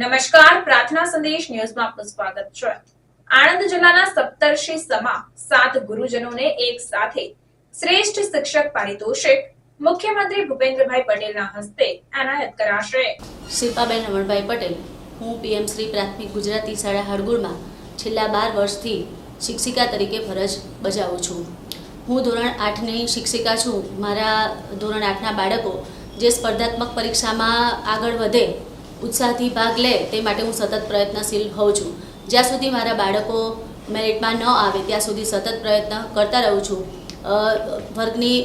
નમસ્કાર, પ્રાર્થના સંદેશ ન્યૂઝમાં આપનું સ્વાગત છે. આણંદ જિલ્લાના સપ્તર્ષિ સમા સાત ગુરુજનોને એક સાથે શ્રેષ્ઠ શિક્ષક પારિતોષિક મુખ્યમંત્રી ભૂપેન્દ્રભાઈ પટેલના હસ્તે એનાયત કરાશે. શિલ્પાબેન રમણભાઈ પટેલ, હું પીએમ શ્રી પ્રાથમિક ગુજરાતી શાળા હળગુડમાં છેલ્લા બાર વર્ષથી શિક્ષિકા તરીકે ફરજ બજાવું છું. હું ધોરણ આઠની શિક્ષિકા છું. મારા ધોરણ આઠના બાળકો જે સ્પર્ધાત્મક પરીક્ષામાં આગળ વધે ઉત્સાહથી ભાગ લે તે માટે હું સતત પ્રયત્નશીલ હોઉં છું. જ્યાં સુધી મારા બાળકો મેરિટમાં ન આવે, ત્યાં સુધી સતત પ્રયત્ન કરતા રહું છું. વર્ગની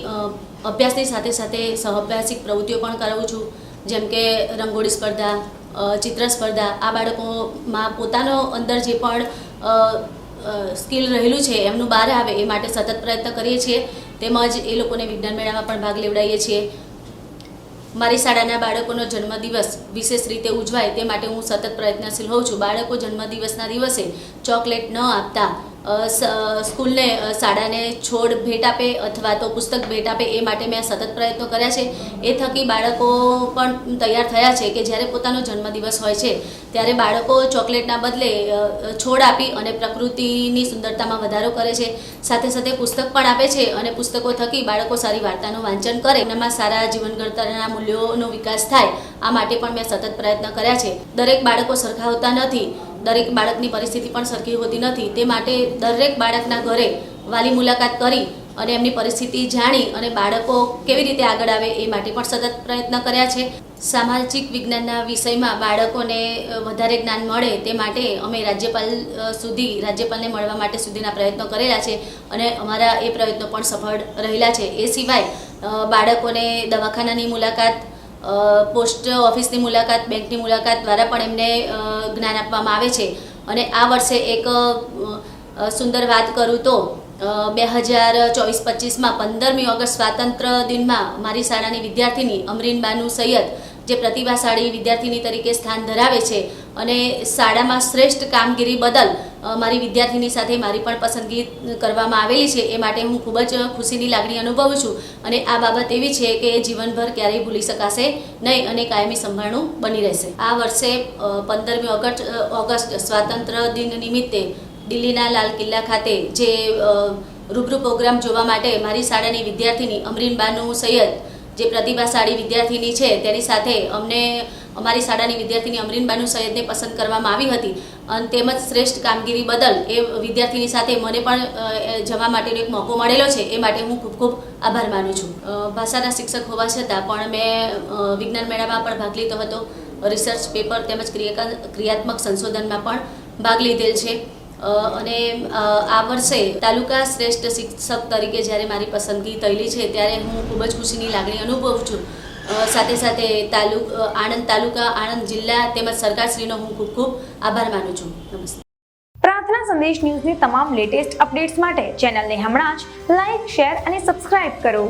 અભ્યાસની સાથે સાથે સહઅભ્યાસિક પ્રવૃત્તિઓ પણ કરાવું છું. જેમ કે રંગોળી સ્પર્ધા ચિત્ર સ્પર્ધા, આ બાળકોમાં પોતાનો અંદર જે પણ સ્કિલ રહેલું છે, એમનું બહાર આવે, એ માટે સતત પ્રયત્ન કરીએ છીએ. તેમજ એ લોકોને વિજ્ઞાન મેળામાં પણ ભાગ લેવડાવીએ છીએ. મારી શાળાના બાળકોનો જન્મદિવસ વિશેષ રીતે ઉજવાય તે માટે હું સતત પ્રયત્નશીલ હોઉં છું. બાળકો જન્મદિવસના દિવસે ચોકલેટ ન આપતા સ્કૂલને શાળાને છોડ ભેટ આપે અથવા તો પુસ્તક ભેટ આપે એ માટે મેં સતત પ્રયત્નો કર્યા છે. એ થકી બાળકો પણ તૈયાર થયા છે કે જ્યારે પોતાનો જન્મદિવસ હોય છે, ત્યારે બાળકો ચોકલેટના બદલે છોડ આપી અને પ્રકૃતિની સુંદરતામાં વધારો કરે છે. સાથે સાથે પુસ્તક પણ આપે છે અને પુસ્તકો થકી બાળકો સારી વાર્તાનું વાંચન કરે, એનામાં સારા જીવન ઘડતરના મૂલ્યોનો વિકાસ થાય, આ માટે પણ મેં સતત પ્રયત્ન કર્યા છે. દરેક બાળકો સરખા હોતા નથી દરેક બાળકની પરિસ્થિતિ પણ સરખી હોતી નથી. તે માટે દરેક બાળકના ઘરે વાલી મુલાકાત કરી અને એમની પરિસ્થિતિ જાણી અને બાળકો કેવી રીતે આગળ આવે એ માટે પણ સતત પ્રયત્ન કર્યા છે. સામાજિક વિજ્ઞાનના વિષયમાં બાળકોને વધારે જ્ઞાન મળે તે માટે અમે રાજ્યપાલ સુધી, રાજ્યપાલને મળવા માટે સુધીના પ્રયત્નો કરેલા છે અને અમારા એ પ્રયત્નો પણ સફળ રહેલા છે. એ સિવાય બાળકોને દવાખાનાની મુલાકાત પોસ્ટ ઓફિસની મુલાકાત, બેંકની મુલાકાત દ્વારા પણ એમને જ્ઞાન આપવામાં આવે છે. અને આ વર્ષે એક સુંદર વાત કરું તો બે હજાર ચોવીસ પચીસમાં પંદરમી ઓગસ્ટ સ્વાતંત્ર્ય દિનમાં મારી શાળાની વિદ્યાર્થીની અમરીન બાનુ સૈયદ, જે પ્રતિભાશાળી વિદ્યાર્થીની તરીકે સ્થાન ધરાવે છે અને શાળામાં શ્રેષ્ઠ કામગીરી બદલ મારી વિદ્યાર્થીની સાથે મારી પણ પસંદગી કરવામાં આવેલી છે એ માટે હું ખૂબ જ ખુશીની લાગણી અનુભવું છું અને આ બાબત એવી છે કે એ જીવનભર ક્યારેય ભૂલી શકાશે નહીં અને કાયમી સંભાળણું બની રહેશે. આ વર્ષે પંદરમી ઓગસ્ટ ઓગસ્ટ સ્વાતંત્ર્ય દિન નિમિત્તે દિલ્હીના લાલ કિલ્લા ખાતે જે રૂબરૂ પ્રોગ્રામ જોવા માટે મારી શાળાની વિદ્યાર્થીની અમરીન બાનુ સૈયદ, જે પ્રતિભાશાળી વિદ્યાર્થીની છે તેની સાથે અમને, અમારી શાળાની વિદ્યાર્થીની અમરીન બાનુ સૈયદને પસંદ કરવામાં આવી હતી. અને તેમજ શ્રેષ્ઠ કામગીરી બદલ એ વિદ્યાર્થીની સાથે મને પણ જવા માટેનો એક મોકો મળેલો છે, એ માટે હું ખૂબ ખૂબ આભાર માનું છું. ભાષાના શિક્ષક હોવા છતાં પણ મેં વિજ્ઞાન મેળામાં પણ ભાગ લીધો હતો. રિસર્ચ પેપર તેમજ ક્રિયા ક્રિયાત્મક સંશોધનમાં પણ ભાગ લીધેલ છે. અને આ વર્ષે તાલુકા શ્રેષ્ઠ શિક્ષક તરીકે જ્યારે મારી પસંદગી થયેલી છે, ત્યારે હું ખૂબ જ ખુશીની લાગણી અનુભવું છું. સાથે સાથે તાલુક આણંદ તાલુકા, આણંદ જિલ્લા તેમજ સરકારશ્રીનો હું ખૂબ ખૂબ આભાર માનું છું. નમસ્તે. પ્રાર્થના સંદેશ ન્યૂઝની તમામ લેટેસ્ટ અપડેટ્સ માટે ચેનલને હમણાં જ લાઈક, શેર અને સબસ્ક્રાઇબ કરો.